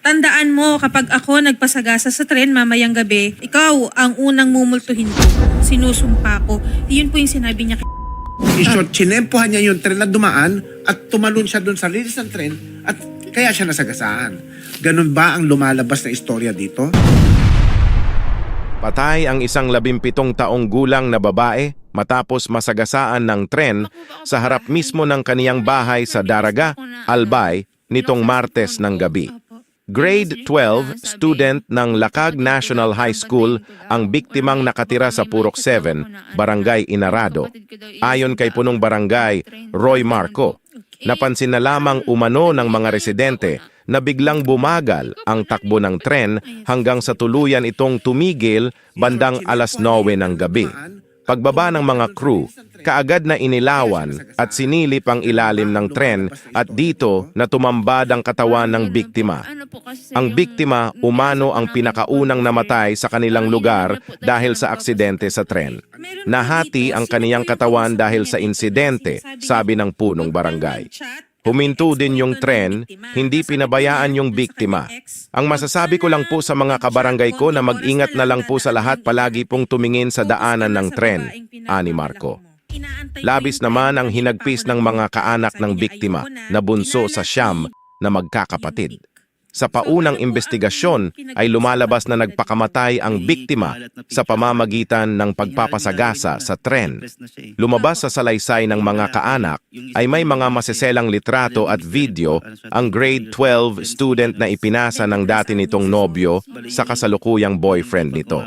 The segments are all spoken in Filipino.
Tandaan mo, kapag ako nagpasagasa sa tren mamayang gabi, ikaw ang unang mumultuhin ko. Sinusumpa ko. Yun po yung sinabi niya. In-short, chinempohan niya yung tren na dumaan at tumalon siya doon sa lilis ng tren at kaya siya nasagasaan. Ganun ba ang lumalabas na istorya dito? Patay ang isang labimpitong taong gulang na babae matapos masagasaan ng tren sa harap mismo ng kaniyang bahay sa Daraga, Albay, nitong Martes ng gabi. Grade 12 student ng Lakag National High School ang biktimang nakatira sa Purok 7, Barangay Inarado. Ayon kay punong barangay, Roy Marco, napansin na lamang umano ng mga residente na biglang bumagal ang takbo ng tren hanggang sa tuluyan itong tumigil bandang alas 9 ng gabi. Pagbaba ng mga crew, kaagad na inilawan at sinilip ang ilalim ng tren at dito na tumambad ang katawan ng biktima. Ang biktima umano ang pinakaunang namatay sa kanilang lugar dahil sa aksidente sa tren. Nahati ang kaniyang katawan dahil sa insidente, sabi ng punong barangay. Huminto din yung tren, hindi pinabayaan yung biktima. Ang masasabi ko lang po sa mga kabarangay ko na mag-ingat na lang po sa lahat palagi pong tumingin sa daanan ng tren, ani Marco. Labis naman ang hinagpis ng mga kaanak ng biktima na bunso sa Siam na magkakapatid. Sa paunang investigasyon ay lumalabas na nagpakamatay ang biktima sa pamamagitan ng pagpapasagasa sa tren. Lumabas sa salaysay ng mga kaanak ay may mga maseselang litrato at video ang grade 12 student na ipinasa ng dati nitong nobyo sa kasalukuyang boyfriend nito.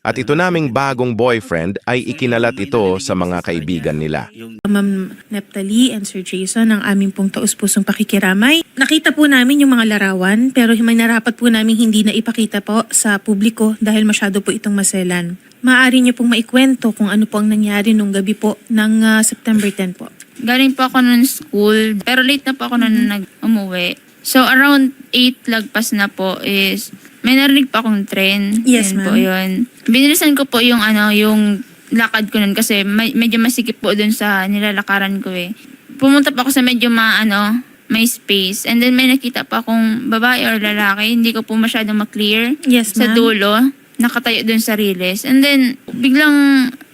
At ito naming bagong boyfriend ay ikinalat ito sa mga kaibigan nila. Ma'am Neptali and Sir Jason, ang aming pong taus-pusong pakikiramay. Nakita po namin yung mga larawan, pero may narapat po namin hindi na ipakita po sa publiko dahil masyado po itong maselan. Maaari niyo pong maikwento kung ano po ang nangyari nung gabi po ng ah, September 10 po. Galing po ako nun school, pero late na po ako nun nag-umuwi. So around 8 lagpas na po is may narinig pa akong train. Yes, Yun po ma'am. yun. Binilisan ko po yung ano, yung lakad ko nun kasi may- medyo masikip po dun sa nilalakaran ko eh. Pumunta pa ako sa medyo ma, ano, may space. And then may nakita pa akong babae or lalaki. Hindi ko po masyado maklear Yes, sa ma'am. dulo. Nakatayo dun sa riles. And then, biglang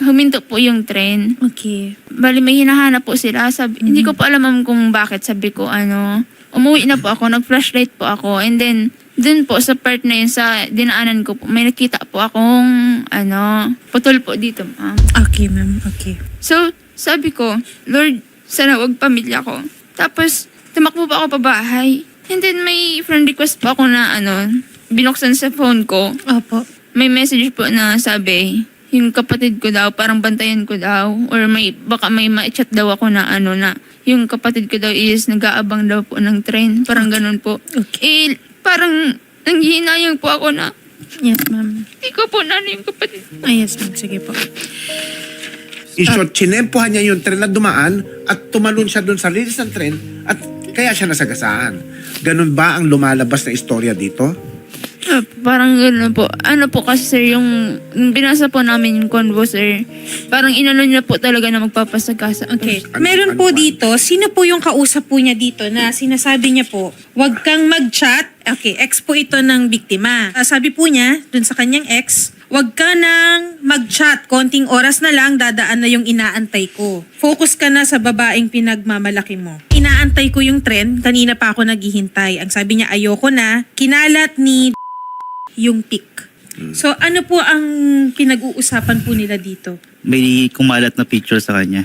huminto po yung train. Okay. Bali, may hinahanap po sila. Sabi, Hindi ko po alam ma'am, kung bakit. Sabi ko, ano, umuwi na po ako, nag-flashlight po ako. And then, dun po sa part na yun, sa dinaanan ko po, may nakita po akong, ano, putol po dito, ma'am. Okay, ma'am. Okay. So, sabi ko, Lord, sana wag pamilya ko. Tapos, tumakbo pa ako pa bahay. And then, may friend request pa ako na, ano, binuksan sa phone ko Opo. may message po na sabi, yung kapatid ko daw, parang bantayan ko daw, or may, baka may ma-chat daw ako na ano na, yung kapatid ko daw is nag-aabang daw po ng train, parang ganun po. Eh, parang nanghihinayang po ako na, Yes, ma'am. hindi ko po na yung kapatid. Ah, yes, ma'am. Sige po. In-short, chinempohan niya yung tren na dumaan at tumalon siya doon sa lilis ng tren at kaya siya nasagasaan. Ganun ba ang lumalabas na istorya dito? Ah, parang gano'n po. Ano po kasi sir, yung, yung binasa po namin yung convo sir, parang inano niya po talaga na magpapasagasa. Okay. Ano- Meron ano po pa? dito, sino po yung kausap po niya dito na sinasabi niya po, wag kang mag-chat. Okay, ex po ito ng biktima. Ah, sabi po niya, dun sa kanyang ex, wag ka nang mag-chat. Konting oras na lang, dadaan na yung inaantay ko. Focus ka na sa babaeng pinagmamalaki mo. Inaantay ko yung trend, kanina pa ako naghihintay. Ang sabi niya, ayoko na. Kinalat ni yung pic. So ano po ang pinag-uusapan po nila dito? may kumalat na picture sa kanya.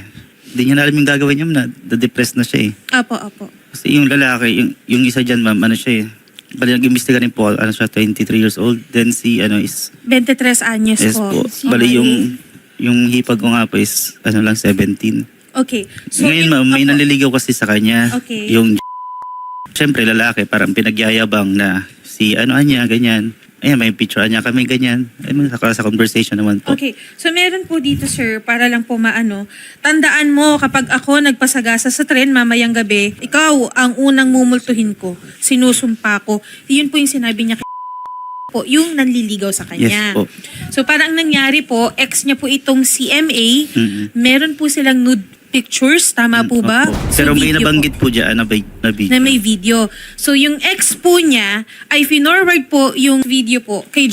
Hindi niya na alam yung gagawin niya, na depressed na siya eh. Apo, apo. Kasi yung lalaki, yung, yung isa dyan, ma'am, ano siya eh. Bali, nag-imbestiga rin po, ano siya, 23 years old. Then si, ano, is, 23 anyos is po. po. Bali, yung, yung hipag ko nga po is, ano lang, 17. Okay. So, Ngayon, in- ma'am, may Apo. nanliligaw kasi sa kanya. Okay. Yung, syempre, lalaki, parang pinagyayabang na si, ano, niya, ganyan. Ayan, may picture niya kami, ganyan. Ayun, sa, sa conversation naman po. Okay. So meron po dito sir, para lang po maano, tandaan mo kapag ako nagpasagasa sa tren mamayang gabi, ikaw ang unang mumultuhin ko. Sinusumpa ko. Yun po yung sinabi niya kay po, yung nanliligaw sa kanya. Yes po. So parang nangyari po, ex niya po itong CMA, Mm-mm. meron po silang nude pictures, tama po ba? Opo. So, Pero may video po. nabanggit po dyan na, bi- na video. na may video. So yung ex po niya ay finorward po yung video po kay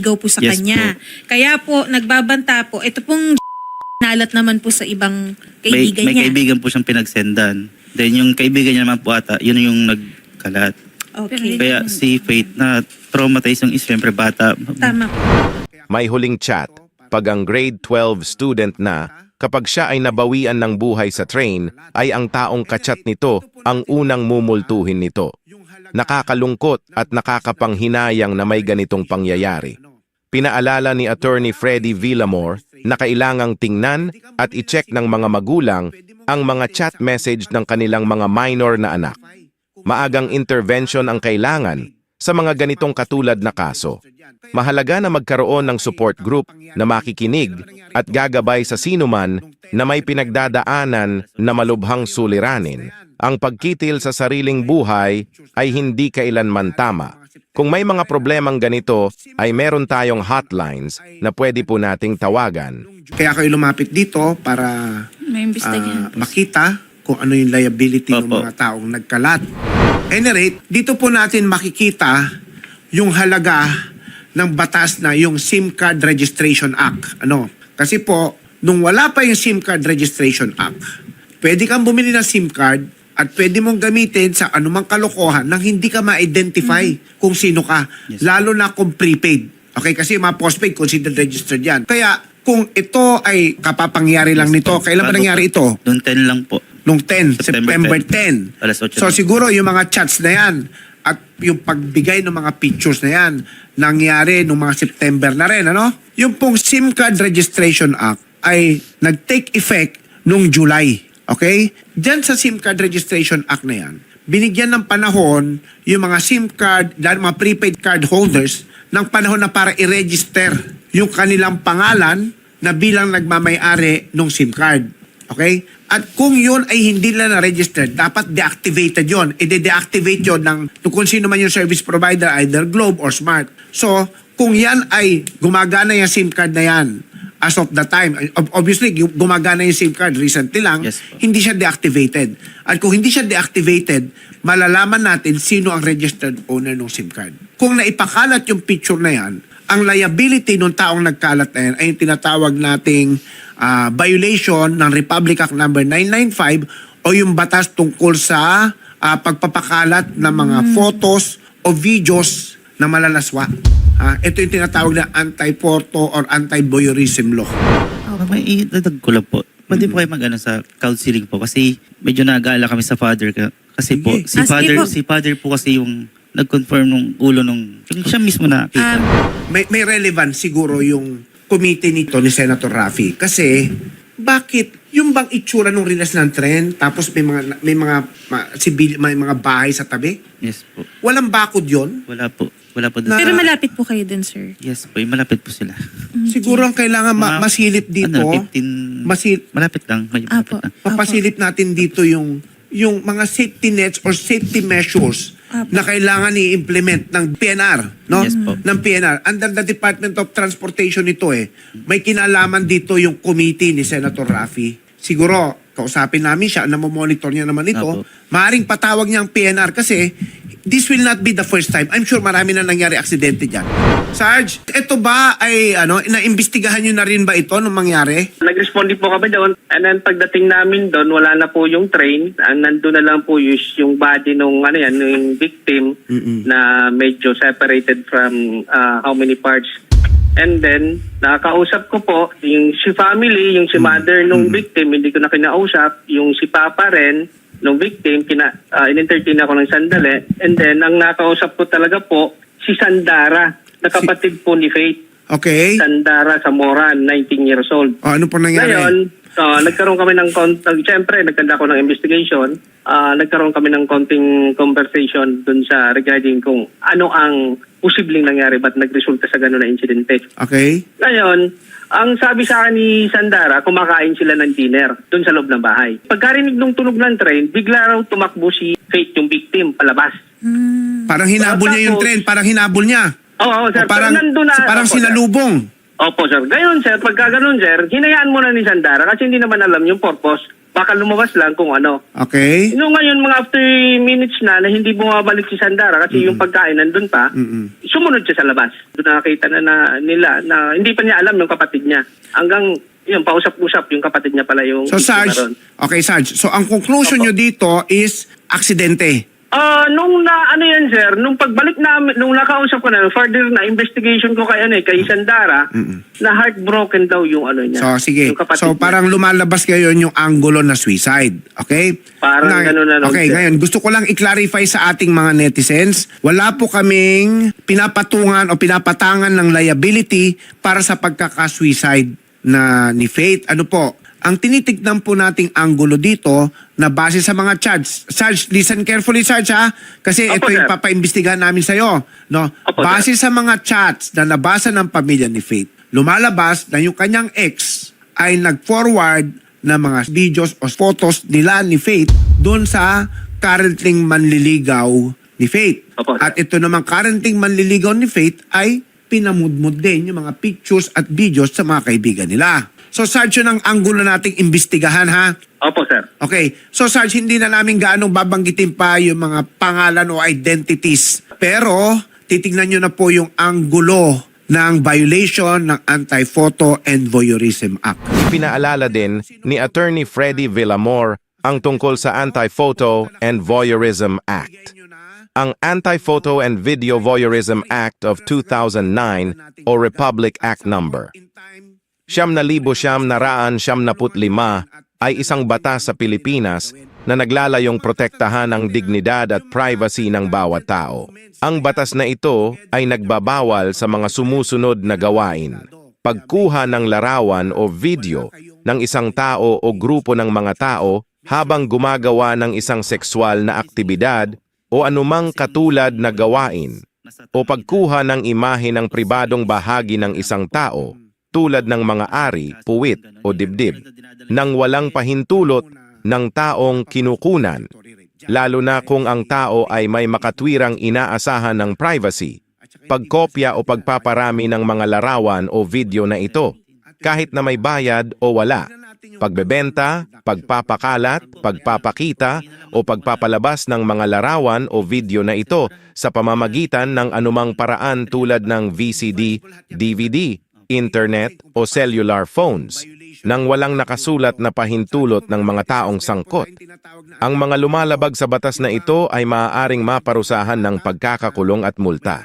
Ligaw po sa Yes kanya. Kaya po nagbabanta po ito pong nalat naman po sa ibang may, kaibigan may niya. kaibigan po siyang pinagsendan. Then yung kaibigan niya naman po ata, yun yung nagkalat. Okay. Kaya si Faith na traumatized yung is, syempre bata. Tama po. May huling chat pag ang grade 12 student na kapag siya ay nabawian ng buhay sa train ay ang taong kachat nito ang unang mumultuhin nito. Nakakalungkot at nakakapanghinayang na may ganitong pangyayari. Pinaalala ni Attorney Freddie Villamore na kailangang tingnan at i-check ng mga magulang ang mga chat message ng kanilang mga minor na anak. Maagang intervention ang kailangan sa mga ganitong katulad na kaso. Mahalaga na magkaroon ng support group na makikinig at gagabay sa sinuman na may pinagdadaanan na malubhang suliranin. Ang pagkitil sa sariling buhay ay hindi kailanman tama. Kung may mga problemang ganito, ay meron tayong hotlines na pwede po nating tawagan. Kaya kayo lumapit dito para May ah, imbestigahan po. makita kung ano yung liability ng Opo. mga taong nagkalat. Any rate, dito po natin makikita yung halaga ng batas na yung SIM Card Registration Act. Ano? Kasi po, nung wala pa yung SIM Card Registration Act, pwede kang bumili ng SIM card at pwede mong gamitin sa anumang kalokohan nang hindi ka ma-identify kung sino ka. Yes. Lalo na kung prepaid. Okay, kasi yung mga postpaid considered registered yan. Kaya kung ito ay kapapangyari lang nito, kailan Bago nangyari ito? Noong 10 lang po. Nung 10, September September 10. 10. Alas 8 So na. siguro yung mga chats na yan at yung pagbigay ng mga pictures na yan nangyari nung mga September na rin, ano? Yung pong SIM Card Registration Act ay nag-take effect nung July. Okay? Diyan sa SIM Card Registration Act na yan, binigyan ng panahon yung mga SIM card, dahil mga prepaid card holders, ng panahon na para i-register yung kanilang pangalan na bilang nagmamayari ng SIM card. Okay? At kung yun ay hindi na na-registered, dapat deactivated yon. I-deactivate yon ng kung sino man yung service provider, either Globe or Smart. So, kung yan ay gumagana yung SIM card na yan, as of the time, ob- obviously, gu- gumagana yung SIM card recently lang, Yes po. hindi siya deactivated. At kung hindi siya deactivated, malalaman natin sino ang registered owner ng SIM card. Kung naipakalat yung picture na yan, ang liability ng taong nagkalat na yan ay yung tinatawag nating ah, violation ng Republic Act number 995 o yung batas tungkol sa ah, pagpapakalat ng mga photos o videos na malalaswa. Ah, ito yung tinatawag na anti-porto or anti-voyeurism law. May idagdag ko lang po. Pwede po kayo mag-ano sa counseling po kasi medyo nag-aala kami sa father ka. Kasi po, Sige. si Ah, sige father, po. si father po kasi yung nag-confirm nung ulo nung, yung siya mismo na. Um, may, may relevance siguro yung committee nito ni Senator Rafi. Kasi, bakit yung bang itsura ng rilas ng tren tapos may mga may mga ma, sibil, may mga bahay sa tabi? yes po. Walang bakod yon. Wala po. Wala po doon. Na- pero malapit po kayo dun, sir. Yes po, yung malapit po sila. Siguro ang kailangan ma- masilip dito, Ano, 15, masil, malapit lang. May malapit Apo. lang. papasilip natin dito yung yung mga safety nets or safety measures na kailangan i-implement ng PNR, no? Yes po. Ng PNR. Under the Department of Transportation ito eh. May kinalaman dito yung committee ni Senator Rafi. Siguro, kausapin namin siya, namomonitor niya naman ito. Apo. Maaring patawag niya ang PNR kasi this will not be the first time. I'm sure marami na nangyari aksidente dyan. Sarge, ito ba ay ano, naimbestigahan niyo na rin ba ito nung mangyari? Nag-respond din po kami doon. And then pagdating namin doon, wala na po yung train. And nandun na lang po yung, yung body nung ano yan, yung victim na medyo separated from uh, how many parts. And then, nakakausap ko po, yung si family, yung si mother nung victim, hindi ko na kinausap. Yung si papa rin, nung victim, kina, uh, in-entertain ako ng sandali. And then, ang nakausap ko talaga po, si Sandara, na kapatid po ni Faith. Okay. Sandara Zamora, 19 years old. O, ano po nangyari? Ngayon, ah, nagkaroon kami ng contact, siyempre, nagkanda ko ng investigation, Ah, nagkaroon kami ng konting conversation dun sa regarding kung ano ang posibleng nangyari ba't nagresulta sa gano'n na insidente. Okay. Ngayon, ang sabi sa akin ni Sandara, kumakain sila ng dinner dun sa loob ng bahay. Pagkarinig nung tunog ng train, bigla raw tumakbo si Faith, yung victim, palabas. Parang hinabol niya yung Tapos- tren, parang hinabol niya. Oo, O sir. parang, pero nandun na, parang sir. sinalubong. Opo, sir. Gayon, sir, pagka ganun, sir, hinayaan muna ni Sandara kasi hindi naman alam yung purpose. Baka lumabas lang kung ano. Okay? Yung ngayon, mga after minutes na na hindi bumabalik si Sandara kasi yung pagkain nandun pa, Mm-mm. sumunod siya sa labas. Doon nakakita na, na nila na hindi pa niya alam yung kapatid niya. Hanggang yun, pausap-usap yung kapatid niya pala yung So biktima Sarge, ron. okay Sarge, so ang conclusion Opo. nyo dito is aksidente. Ah, nung na ano yan sir, nung pagbalik namin, nung nakausap ko na, further na investigation ko kay ano eh, kay Sandara, na heartbroken daw yung ano niya. So sige, Yung kapatid so niya. parang lumalabas ngayon yung angulo na suicide. Okay? Parang ganun na lang, Okay, sir. ngayon gusto ko lang i-clarify sa ating mga netizens, wala po kaming pinapatungan o pinapatangan ng liability para sa pagkaka-suicide na ni Faith. Ano po? Ang tinitignan po nating angulo dito na base sa mga chats. Sarge, listen carefully Sarge ha. Kasi Opo, ito yung sir. papaimbestigahan namin sa'yo. No? Opo, base sa mga chats na nabasa ng pamilya ni Faith, lumalabas na yung kanyang ex ay nag-forward na mga videos o photos nila ni Faith doon sa currently manliligaw ni Faith. Sir. At ito naman currently manliligaw ni Faith ay pinamudmud din yung mga pictures at videos sa mga kaibigan nila. So Sarge, yun ang anggulo nating imbestigahan ha. Opo sir. Okay. So Sarge, hindi na namin gaano babanggitin pa yung mga pangalan o identities. Pero titingnan nyo na po yung anggulo ng violation ng Anti-Photo and Voyeurism Act. Ipinaalala din ni Attorney Freddie Villamor ang tungkol sa Anti-Photo and Voyeurism Act. Ang Anti-Photo and Video Voyeurism Act of 2009 o Republic Act Number. Siyam na libo siyam na raan siyam na put lima ay isang batas sa Pilipinas na naglalayong protektahan ang dignidad at privacy ng bawat tao. Ang batas na ito ay nagbabawal sa mga sumusunod na gawain. Pagkuha ng larawan o video ng isang tao o grupo ng mga tao habang gumagawa ng isang sexual na aktibidad o anumang katulad na gawain o pagkuha ng imahe ng pribadong bahagi ng isang tao tulad ng mga ari, puwit o dibdib nang walang pahintulot ng taong kinukunan, lalo na kung ang tao ay may makatwirang inaasahan ng privacy, pagkopya o pagpaparami ng mga larawan o video na ito, kahit na may bayad o wala, pagbebenta, pagpapakalat, pagpapakita o pagpapalabas ng mga larawan o video na ito sa pamamagitan ng anumang paraan tulad ng VCD, DVD, internet o cellular phones nang walang nakasulat na pahintulot ng mga taong sangkot. Ang mga lumalabag sa batas na ito ay maaaring maparusahan ng pagkakakulong at multa.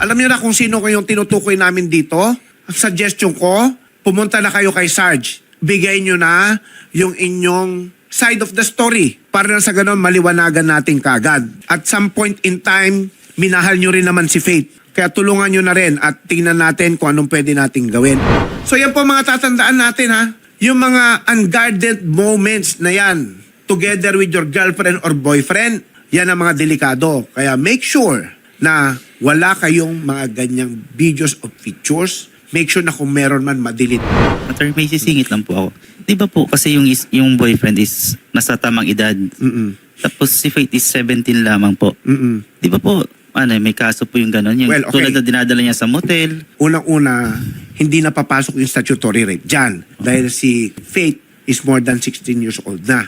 Alam niyo na kung sino kayong tinutukoy namin dito? Ang suggestion ko, pumunta na kayo kay Sarge. Bigay niyo na yung inyong side of the story para sa ganun maliwanagan natin kagad. At some point in time, minahal niyo rin naman si Faith. Kaya tulungan nyo na rin at tingnan natin kung anong pwede nating gawin. So yan po mga tatandaan natin ha. Yung mga unguarded moments na yan, together with your girlfriend or boyfriend, yan ang mga delikado. Kaya make sure na wala kayong mga ganyang videos of pictures. Make sure na kung meron man, madelete. Attorney, may sisingit lang po ako. Di ba po kasi yung, is, yung boyfriend is nasa tamang edad. Mm-mm. Tapos si Faith is 17 lamang po. Mm-mm. Di ba po, ano, may kaso po yung gano'n. Yung Well, okay. tulad na dinadala niya sa motel. Unang-una, hindi na papasok yung statutory rape dyan. Dahil si Faith is more than 16 years old na.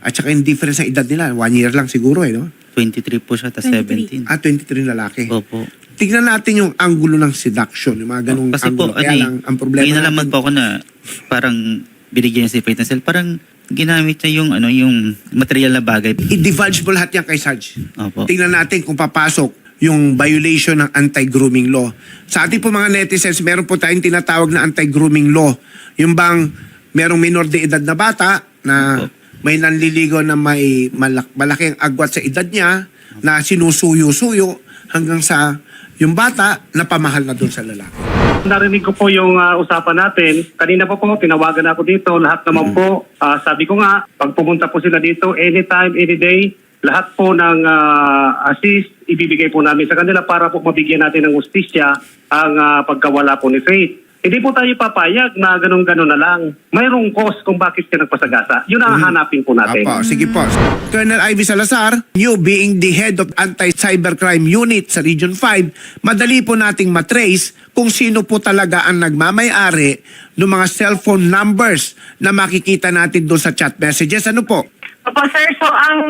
At saka yung difference ng edad nila, one year lang siguro eh, no? 23 po siya, tas 17. 23. Ah, 23 lalaki. Opo. Tignan natin yung angulo ng seduction, yung mga ganong Kasi po, angulo. ano Kaya eh, lang, ang problema may nalaman natin- po ako na parang binigyan niya si Faith ng cell. Parang ginamit niya yung, ano, yung material na bagay. i-divulge mo lahat yan kay Sarge. Opo. Tingnan natin kung papasok yung violation ng anti-grooming law. Sa ating po mga netizens, meron po tayong tinatawag na anti-grooming law. Yung bang merong minor de edad na bata na Opo. may nanliligo na may malak- malaking agwat sa edad niya na sinusuyo-suyo hanggang sa yung bata na pamahal na doon sa lalaki. Narinig ko po yung ah, usapan natin. Kanina pa po, tinawagan ako dito. Lahat naman po, ah, sabi ko nga, pag pumunta po sila dito, anytime, any day, lahat po ng ah, assist, ibibigay po namin sa kanila para po mabigyan natin ng ustisya ang ah, pagkawala po ni Faith. Hindi po tayo papayag na ganun-ganun na lang. Mayroong cause kung bakit ka nagpasagasa. Yun ang hanapin po natin. Apo, sige po. Colonel Ivy Salazar, you being the head of Anti-Cybercrime Unit sa Region 5, madali po nating matrace kung sino po talaga ang nagmamayari ng mga cellphone numbers na makikita natin doon sa chat messages. Ano po? Opo, sir. So, ang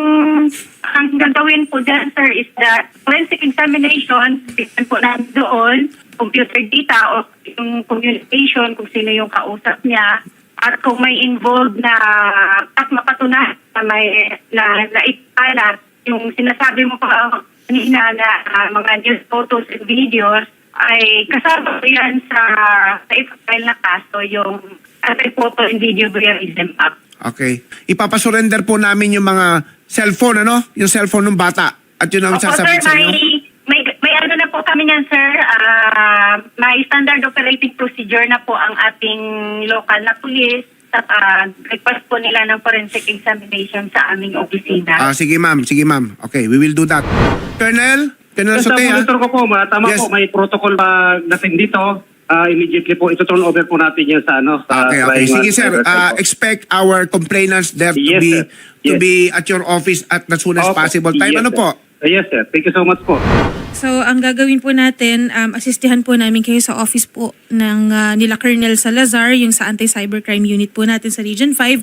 ang gagawin po dyan, sir, is that forensic examination, tignan po namin doon, computer data o yung communication, kung sino yung kausap niya, at kung may involved na at mapatunayan na may na, na ipalat, yung sinasabi mo pa kanina na ah, mga news photos and videos, ay kasama yan sa, sa ipapile na kaso, yung Anti-Photo and Video Voyeurism Act. Okay. Ipapasurrender po namin yung mga cellphone, ano? Yung cellphone ng bata. At yun ang Opo, sir, sa may, inyo. may, may ano na po kami yan, sir. Ah, may standard operating procedure na po ang ating local na police at ah, request po nila ng forensic examination sa aming opisina. Ah, sige ma'am, sige ma'am. Okay, we will do that. Colonel, Colonel Sa Sotea. monitor ko po, ma- tama Yes. po, may protocol pa natin dito. Ah, immediately po, ito turn over po natin yan sa ano. Sa Okay, okay. crime, Sige ah, sir, cyber uh, expect our complainants there to Yes, be sir. to Yes. be at your office at as soon as possible time. Yes, ano sir. po? Yes, sir. Thank you so much po. So, ang gagawin po natin, um, asistihan po namin kayo sa office po ng ah, nila Colonel Salazar, yung sa Anti-Cybercrime Unit po natin sa Region 5.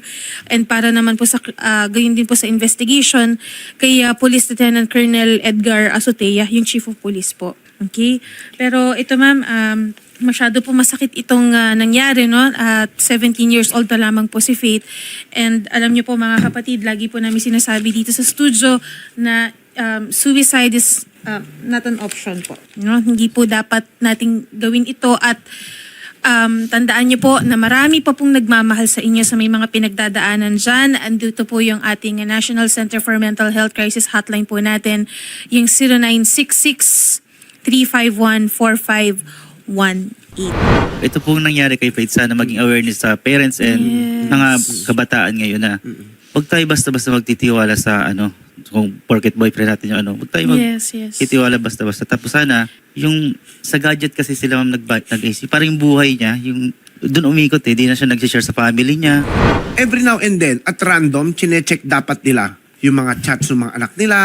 And para naman po sa, ah, gayon din po sa investigation, kay ah, Police Lieutenant Colonel Edgar Azotea, yung Chief of Police po. Okay? Pero ito ma'am, um, masyado po masakit itong ah, nangyari, no? At 17 years old pa lamang po si Faith. And alam niyo po mga kapatid, lagi po namin sinasabi dito sa studio na um, suicide is um, not an option po. No? Hindi po dapat nating gawin ito at um, tandaan niyo po na marami pa pong nagmamahal sa inyo sa may mga pinagdadaanan dyan. Andito po yung ating National Center for Mental Health Crisis Hotline po natin, yung 0966 351 4518 Ito pong nangyari kay Faith, sana maging awareness sa parents and Yes. mga kabataan ngayon na huwag tayo basta-basta magtitiwala sa ano, kung porket boyfriend natin yung ano, huwag tayo mag Yes, yes. titiwala basta-basta. Tapos sana, yung sa gadget kasi sila ma'am nag nag-AC, parang yung buhay niya, yung doon umikot eh, di na siya nag-share sa family niya. Every now and then, at random, chinecheck dapat nila yung mga chats ng mga anak nila,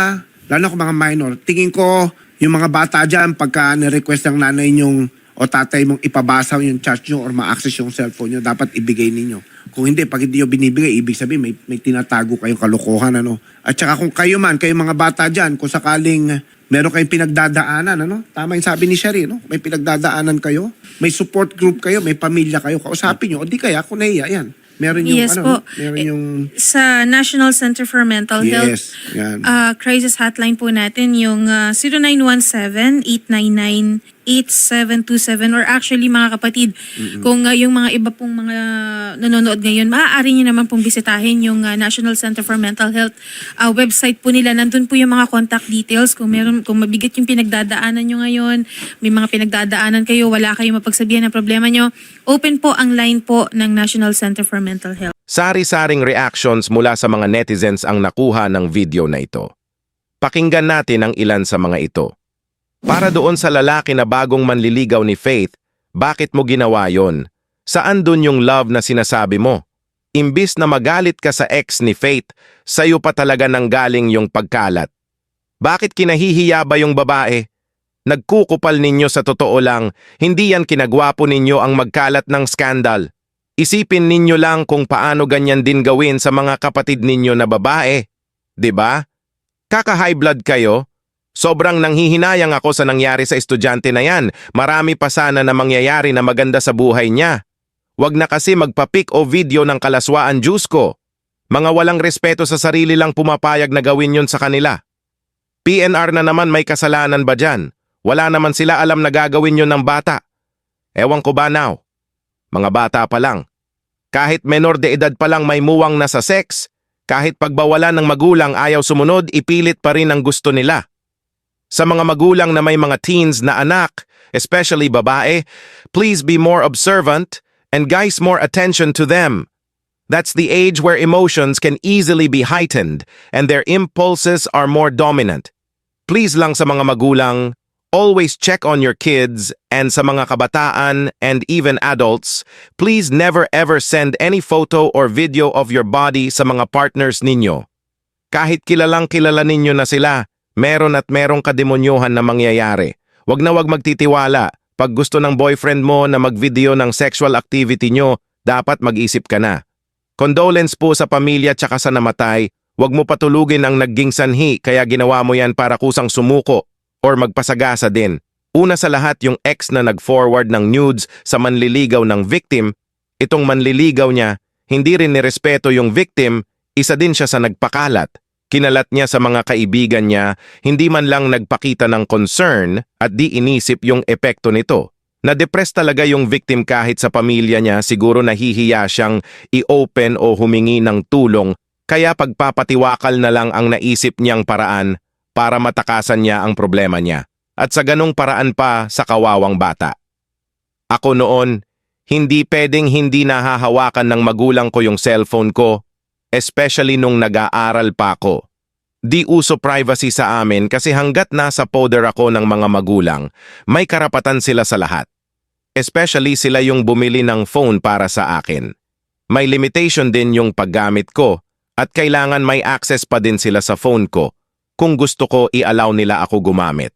lalo kung mga minor. Tingin ko, yung mga bata dyan, pagka nirequest ng nanay nyong o tatay mong ipabasa yung chat nyo or ma-access yung cellphone nyo, dapat ibigay ninyo. Kung hindi, pag hindi nyo binibigay, ibig sabihin may, may tinatago kayong kalokohan. Ano? At saka kung kayo man, kayo mga bata dyan, kung sakaling meron kayong pinagdadaanan, ano? Tama yung sabi ni Sherry, no? May pinagdadaanan kayo, may support group kayo, may pamilya kayo, kausapin nyo, o di kaya, kung nahiya, yan. Meron yung, Yes ano, po. meron yung, Sa National Center for Mental Health yes, yan. uh, crisis hotline po natin yung uh, 0917-899-8727 or actually mga kapatid, kung uh, yung mga iba pong mga nanonood ngayon, maaari nyo naman pong bisitahin yung uh, National Center for Mental Health uh, website po nila. Nandun po yung mga contact details kung meron kung mabigat yung pinagdadaanan nyo ngayon, may mga pinagdadaanan kayo, wala kayong mapagsabihan ng problema nyo, open po ang line po ng National Center for Mental Health. Sari-saring reactions mula sa mga netizens ang nakuha ng video na ito. Pakinggan natin ang ilan sa mga ito. Para doon sa lalaki na bagong manliligaw ni Faith, bakit mo ginawa yon? Saan dun yung love na sinasabi mo? Imbis na magalit ka sa ex ni Faith, sa'yo pa talaga nang galing yung pagkalat. Bakit kinahihiya ba yung babae? Nagkukupal ninyo sa totoo lang, hindi yan kinagwapo ninyo ang magkalat ng skandal. Isipin ninyo lang kung paano ganyan din gawin sa mga kapatid ninyo na babae. ba? Kaka-high blood kayo? Sobrang nanghihinayang ako sa nangyari sa estudyante na yan. Marami pa sana na mangyayari na maganda sa buhay niya. Huwag na kasi magpapik o video ng kalaswaan Diyos ko. Mga walang respeto sa sarili lang pumapayag na gawin yun sa kanila. PNR na naman may kasalanan ba dyan? Wala naman sila alam na gagawin yun ng bata. Ewan ko ba now? Mga bata pa lang. Kahit menor de edad pa lang may muwang na sa sex, kahit pagbawalan ng magulang ayaw sumunod, ipilit pa rin ang gusto nila. Sa mga magulang na may mga teens na anak, especially babae, please be more observant and guys more attention to them. That's the age where emotions can easily be heightened and their impulses are more dominant. Please lang sa mga magulang, Always check on your kids and sa mga kabataan and even adults, please never ever send any photo or video of your body sa mga partners ninyo. Kahit kilalang kilala ninyo na sila, meron at merong kademonyohan na mangyayari. Wag na wag magtitiwala. Pag gusto ng boyfriend mo na mag-video ng sexual activity nyo, dapat mag-isip ka na. Condolence po sa pamilya tsaka sa namatay, wag mo patulugin ang nagging sanhi kaya ginawa mo yan para kusang sumuko or magpasagasa din. Una sa lahat yung ex na nag-forward ng nudes sa manliligaw ng victim, itong manliligaw niya, hindi rin nirespeto yung victim, isa din siya sa nagpakalat. Kinalat niya sa mga kaibigan niya, hindi man lang nagpakita ng concern at di inisip yung epekto nito. Na-depress talaga yung victim kahit sa pamilya niya, siguro nahihiya siyang i-open o humingi ng tulong, kaya pagpapatiwakal na lang ang naisip niyang paraan para matakasan niya ang problema niya. At sa ganong paraan pa sa kawawang bata. Ako noon, hindi pwedeng hindi nahahawakan ng magulang ko yung cellphone ko, especially nung nag-aaral pa ako. Di uso privacy sa amin kasi hanggat nasa poder ako ng mga magulang, may karapatan sila sa lahat. Especially sila yung bumili ng phone para sa akin. May limitation din yung paggamit ko at kailangan may access pa din sila sa phone ko kung gusto ko i-allow nila ako gumamit.